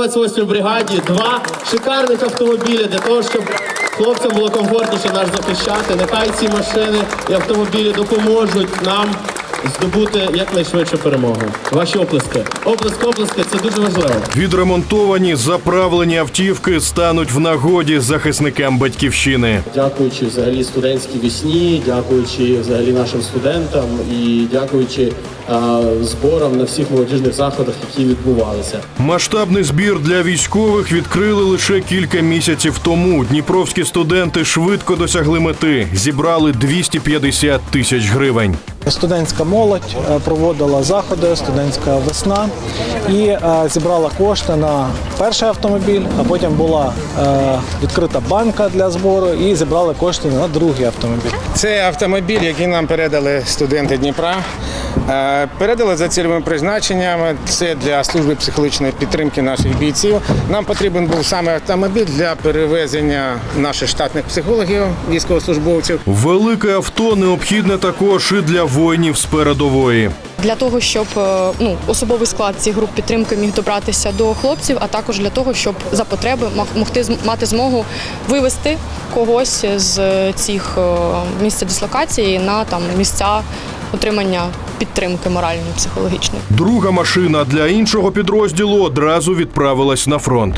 28 бригаді два шикарних автомобілі для того, щоб хлопцям було комфортніше нас захищати. Нехай ці машини і автомобілі допоможуть нам здобути якнайшвидшу перемогу. Ваші оплески. Оплески, оплески це дуже важливо. Відремонтовані заправлені автівки стануть в нагоді захисникам батьківщини. Дякуючи взагалі студентській весні, дякуючи взагалі нашим студентам і дякуючи а, зборам на всіх молодіжних заходах, які відбувалися. Масштабний збір для військових відкрили лише кілька місяців тому. Дніпровські студенти швидко досягли мети, зібрали 250 тисяч гривень. Студентська молодь е, проводила заходи, студентська весна і е, зібрала кошти на перший автомобіль, а потім була е, відкрита банка для збору і зібрали кошти на другий автомобіль. Це автомобіль, який нам передали студенти Дніпра. Е, Передали за цільовим призначенням. Це для служби психологічної підтримки наших бійців. Нам потрібен був саме автомобіль для перевезення наших штатних психологів, військовослужбовців. Велике авто необхідне також і для воїнів з передової. для того, щоб е, ну особовий склад цих груп підтримки міг добратися до хлопців, а також для того, щоб за потреби мог- могти мати змогу вивести когось з цих е, місця дислокації на там місця отримання підтримки моральної, психологічної. Друга машина для іншого підрозділу одразу відправилась на фронт.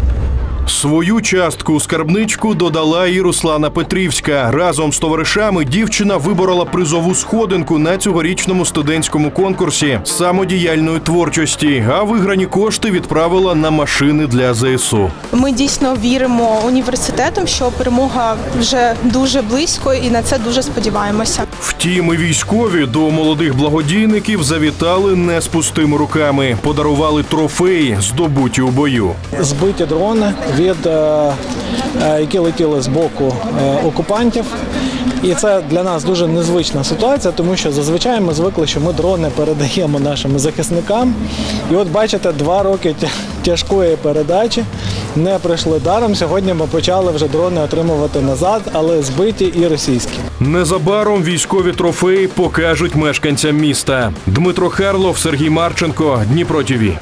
Свою частку у скарбничку додала і Руслана Петрівська. Разом з товаришами дівчина виборола призову сходинку на цьогорічному студентському конкурсі самодіяльної творчості, а виграні кошти відправила на машини для ЗСУ. Ми дійсно віримо університетам, що перемога вже дуже близько, і на це дуже сподіваємося. Втім, і військові до молодих благодійників завітали не з пустими руками, подарували трофеї, здобуті у бою. Збиті дрони від е, е, які летіли з боку е, окупантів. І це для нас дуже незвична ситуація, тому що зазвичай ми звикли, що ми дрони передаємо нашим захисникам. І от бачите, два роки тяжкої передачі не пройшли даром. Сьогодні ми почали вже дрони отримувати назад, але збиті і російські. Незабаром військові трофеї покажуть мешканцям міста. Дмитро Харлов, Сергій Марченко, Дніпро ТІВІ.